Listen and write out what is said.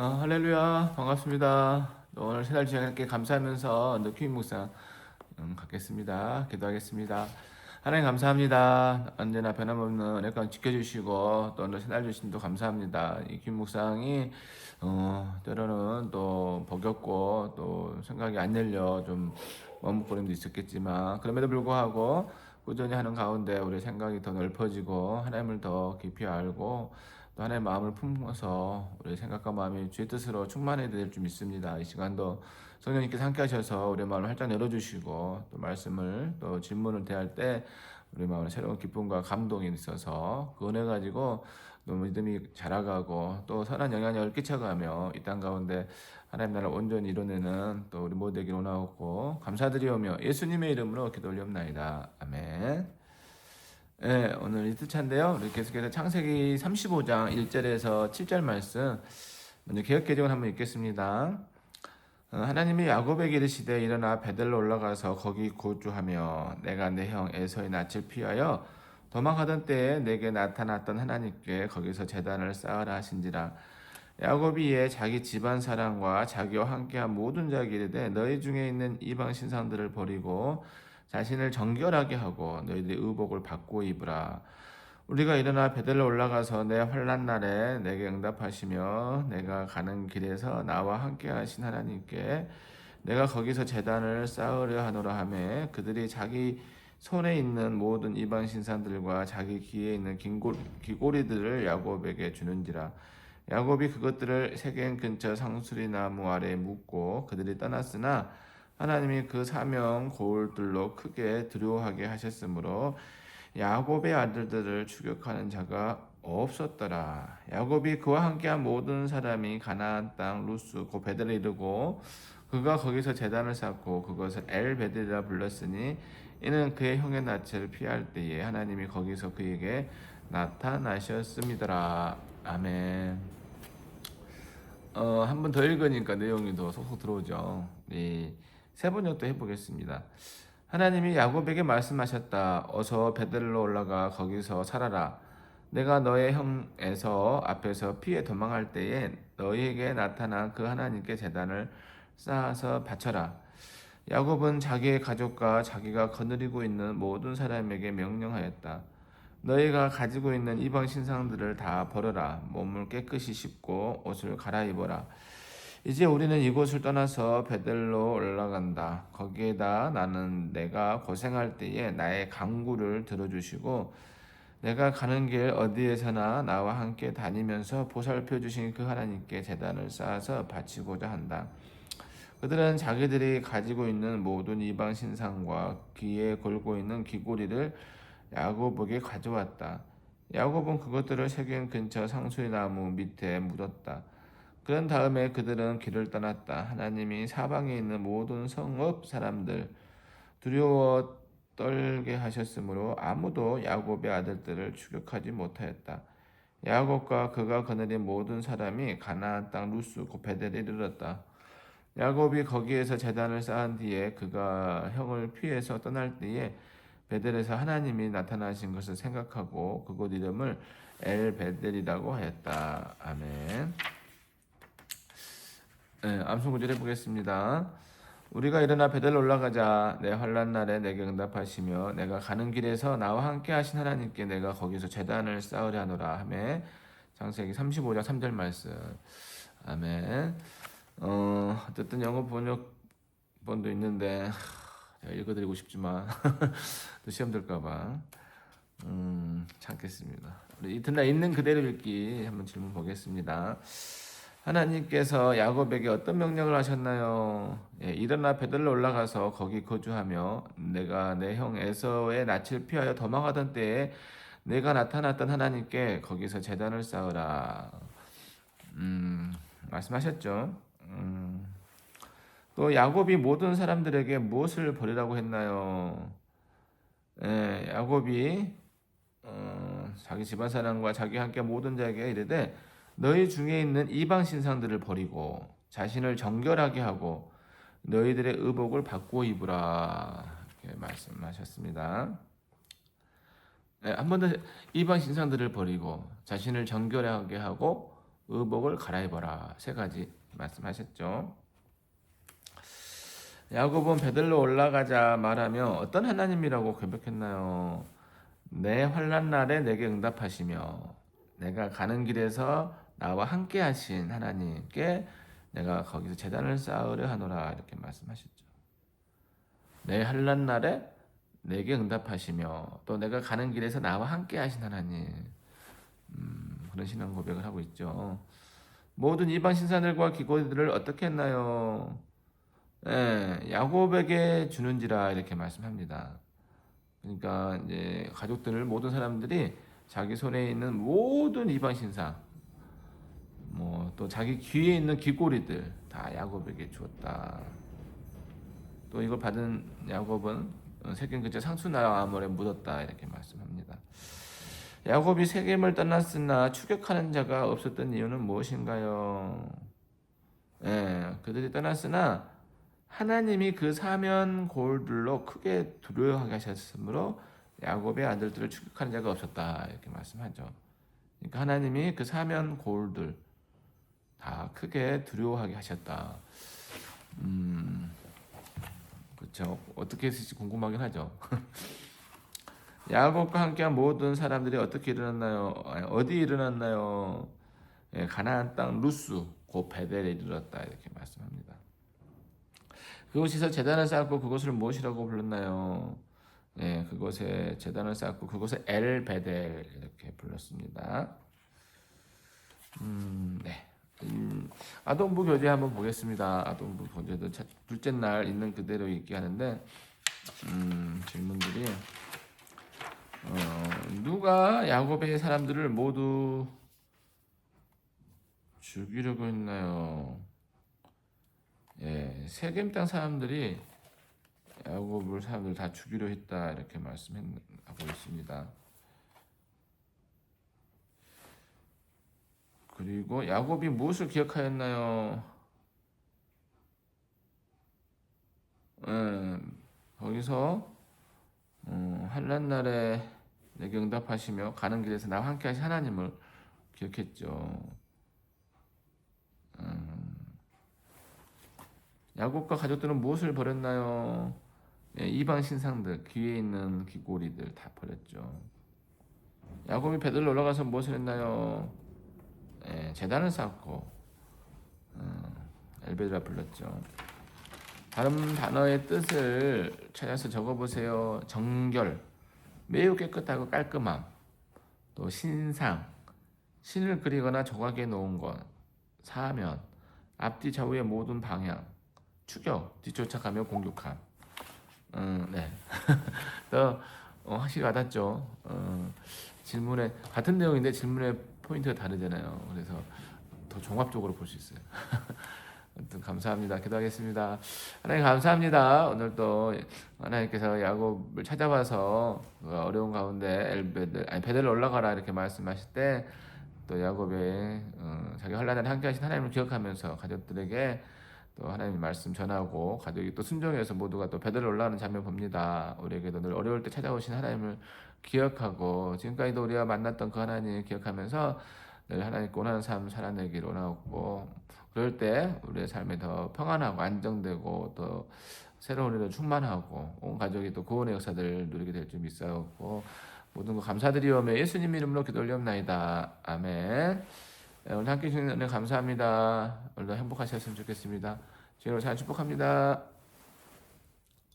어, 할렐루야 반갑습니다. 또 오늘 새날 주님께 감사하면서 느낌 묵상 음, 갖겠습니다. 기도하겠습니다. 하나님 감사합니다. 언제나 변함없는 은혜가 지켜주시고 또 오늘 새날 주신도 감사합니다. 이김 묵상이 어, 때로는 또 버겁고 또 생각이 안 열려 좀 머뭇거림도 있었겠지만 그럼에도 불구하고 꾸준히 하는 가운데 우리 생각이 더 넓어지고 하나님을 더 깊이 알고 또 하나님의 마음을 품어서 우리 생각과 마음이 주의 뜻으로 충만해야 될 줄 믿습니다. 이 시간도 성령님께서 함께 하셔서 우리 마음을 활짝 열어주시고 또 말씀을 또 질문을 대할 때 우리 마음에 새로운 기쁨과 감동이 있어서 그 은혜 가지고 또 믿음이 자라가고 또 선한 영향력을 끼쳐가며 이 땅 가운데 하나님 나라를 온전히 이뤄내는 또 우리 모두에게 원하옵고 감사드리오며 예수님의 이름으로 기도 올렵나이다. 아멘. 네, 오늘 이틀차인데요. 우리 계속해서 창세기 35장 1절에서 7절 말씀 먼저 개혁 개정을 한번 읽겠습니다. 어, 하나님이 야곱에게 이르시되 일어나 베델로 올라가서 거기 거주하며 내가 내 형 에서의 낯을 피하여 도망하던 때에 내게 나타났던 하나님께 거기서 재단을 쌓으라 하신지라 야곱이 이에 자기 집안 사람과 자기와 함께한 모든 자에게 이르되 너희 중에 있는 이방 신상들을 버리고 자신을 정결하게 하고 너희들의 의복을 받고 입으라. 우리가 일어나 베델로 올라가서 내 환란 날에 내게 응답하시며 내가 가는 길에서 나와 함께 하신 하나님께 내가 거기서 재단을 쌓으려 하노라 하매 그들이 자기 손에 있는 모든 이방 신상들과 자기 귀에 있는 긴고, 귀고리 들을 야곱에게 주는지라 야곱이 그것들을 세겜 근처 상수리 나무 아래에 묻고 그들이 떠났으나 하나님이 그 사명 고울들로 크게 두려워하게 하셨으므로 야곱의 아들들을 추격하는 자가 없었더라. 야곱이 그와 함께한 모든 사람이 가나안 땅 루스 고 베델에 이르고 그가 거기서 재단을 쌓고 그것을 엘 베델이라 불렀으니 이는 그의 형의 낯을 피할 때에 하나님이 거기서 그에게 나타나셨습니다. 아멘. 어, 한 번 더 읽으니까 내용이 더 속속 들어오죠. 네. 세 번역도 해보겠습니다. 하나님이 야곱에게 말씀하셨다. 어서 베델로 올라가 거기서 살아라. 내가 너의 형에서 앞에서 피해 도망할 때에 너희에게 나타난 그 하나님께 재단을 쌓아서 바쳐라. 야곱은 자기의 가족과 자기가 거느리고 있는 모든 사람에게 명령하였다. 너희가 가지고 있는 이방 신상들을 다 버려라. 몸을 깨끗이 씻고 옷을 갈아입어라. 이제 우리는 이곳을 떠나서 베델로 올라간다. 거기에다 나는 내가 고생할 때에 나의 강구를 들어주시고 내가 가는 길 어디에서나 나와 함께 다니면서 보살펴 주신 그 하나님께 재단을 쌓아서 바치고자 한다. 그들은 자기들이 가지고 있는 모든 이방 신상과 귀에 걸고 있는 귀고리를 야곱에게 가져왔다. 야곱은 그것들을 세겜 근처 상수의 나무 밑에 묻었다. 그런 다음에 그들은 길을 떠났다. 하나님이 사방에 있는 모든 성읍 사람들 두려워 떨게 하셨으므로 아무도 야곱의 아들들을 추격하지 못하였다. 야곱과 그가 거느린 모든 사람이 가나안 땅 루스 곧 베델에 이르렀다. 야곱이 거기에서 재단을 쌓은 뒤에 그가 형을 피해서 떠날 때에 베델에서 하나님이 나타나신 것을 생각하고 그곳 이름을 엘 베델이라고 하였다. 아멘. 네, 암송 구절 해보겠습니다. 우리가 일어나 베델로 올라가자. 내 환란 날에 내게 응답하시며 내가 가는 길에서 나와 함께 하신 하나님께 내가 거기서 재단을 쌓으려 하노라. 하매 창세기 35장 3절 말씀. 아멘. 어, 어쨌든 영어 번역본도 있는데 제가 읽어드리고 싶지만 또 시험 들까봐 음, 참겠습니다. 이튿날 있는 그대로 읽기 한번 질문 보겠습니다 하나님께서 야곱에게 어떤 명령을 하셨나요? 예, 일어나 베들로 올라가서 거기 거주하며 내가 내 형 에서의 낯을 피하여 도망하던 때에 내가 나타났던 하나님께 거기서 재단을 쌓으라. 음, 말씀하셨죠. 음, 또 야곱이 모든 사람들에게 무엇을 버리라고 했나요? 예, 야곱이 어, 자기 집안 사람과 자기 함께 모든 자에게 이르되 너희 중에 있는 이방 신상들을 버리고 자신을 정결하게 하고 너희들의 의복을 받고 입으라 이렇게 말씀하셨습니다. 네, 한번 더 이방 신상들을 버리고 자신을 정결하게 하고 의복을 갈아입어라 세 가지 말씀하셨죠. 야곱은 베들로 올라가자 말하며 어떤 하나님이라고 고백했나요? 내 환란 날에 내게 응답하시며 내가 가는 길에서 나와 함께 하신 하나님께 내가 거기서 재단을 쌓으려 하노라 이렇게 말씀하셨죠. 내 환란 날에 내게 응답하시며 또 내가 가는 길에서 나와 함께 하신 하나님 음, 그런 신앙 고백을 하고 있죠. 모든 이방 신사들과 기고들을 어떻게 했나요? 예, 야곱에게 주는지라 이렇게 말씀합니다. 그러니까 이제 가족들을 모든 사람들이 자기 손에 있는 모든 이방 신사 뭐 또 자기 귀에 있는 귀꼬리들 다 야곱에게 주었다. 또 이걸 받은 야곱은 세겜 근처 상수나라 아몰에 묻었다 이렇게 말씀합니다. 야곱이 세겜을 떠났으나 추격하는 자가 없었던 이유는 무엇인가요? 예, 그들이 떠났으나 하나님이 그 사면 골들로 크게 두려워하게 하셨으므로 야곱의 아들들을 추격하는 자가 없었다 이렇게 말씀하죠. 그러니까 하나님이 그 사면 골들 다 크게 두려워하게 하셨다. 음, 그렇죠. 어떻게 했을지 궁금하긴 하죠. 야곱과 함께한 모든 사람들이 어떻게 일어났나요? 어디 일어났나요? 예, 가나안 땅 루스 고 베델에 이르렀다 이렇게 말씀합니다. 그곳에서 재단을 쌓고 그것을 무엇이라고 불렀나요? 예, 그곳에 재단을 쌓고 그곳에 엘 베델 이렇게 불렀습니다. 음, 네. 음, 아동부 교재 한번 보겠습니다. 아동부 교재도 차- 둘째 날 있는 그대로 읽기 하는데 음, 질문들이 어, 누가 야곱의 사람들을 모두 죽이려고 했나요? 예, 세겜 땅 사람들이 야곱을 사람들 다 죽이려 했다 이렇게 말씀하고 있습니다. 그리고 야곱이 무엇을 기억하였나요? 예, 거기서 어, 한란 날에 내게 응답하시며 가는 길에서 나와 함께 하신 하나님을 기억했죠. 음, 야곱과 가족들은 무엇을 버렸나요? 예, 이방 신상들, 귀에 있는 귀고리들 다 버렸죠. 야곱이 베들로 올라가서 무엇을 했나요? 예, 재단을 쌓고 음, 엘베드라 불렀죠. 다른 단어의 뜻을 찾아서 적어보세요. 정결, 매우 깨끗하고 깔끔함, 또 신상, 신을 그리거나 조각해 놓은 것, 사면, 앞뒤 좌우의 모든 방향, 추격, 뒤쫓아가며 공격함. 음, 네. 더 어, 확실히 와닿죠. 어, 질문에 같은 내용인데 질문의 포인트가 다르잖아요. 그래서 더 종합적으로 볼 수 있어요. 아무튼 감사합니다. 기도하겠습니다. 하나님 감사합니다. 오늘 또 하나님께서 야곱을 찾아와서 그 어려운 가운데 엘베들 아니 베델 올라가라 이렇게 말씀하실 때 또 야곱의 어, 자기 환란에 함께하신 하나님을 기억하면서 가족들에게 또 하나님 말씀 전하고 가족이 또 순종해서 모두가 또 베델 올라가는 장면 봅니다. 우리에게도 늘 어려울 때 찾아오신 하나님을 기억하고 지금까지도 우리가 만났던 그 하나님 기억하면서 늘 하나님께 원하는 삶 살아내기를 원하고 그럴 때 우리의 삶이 더 평안하고 안정되고 또 새로운 일로 충만하고 온 가족이 또 구원의 역사들을 누리게 될 줄 믿사옵고 모든 거 감사드리오며 예수님 이름으로 기도 올리옵나이다. 아멘. 네, 오늘 함께 해주신 은혜 감사합니다. 오늘도 행복하셨으면 좋겠습니다. 주님으로 잘 축복합니다.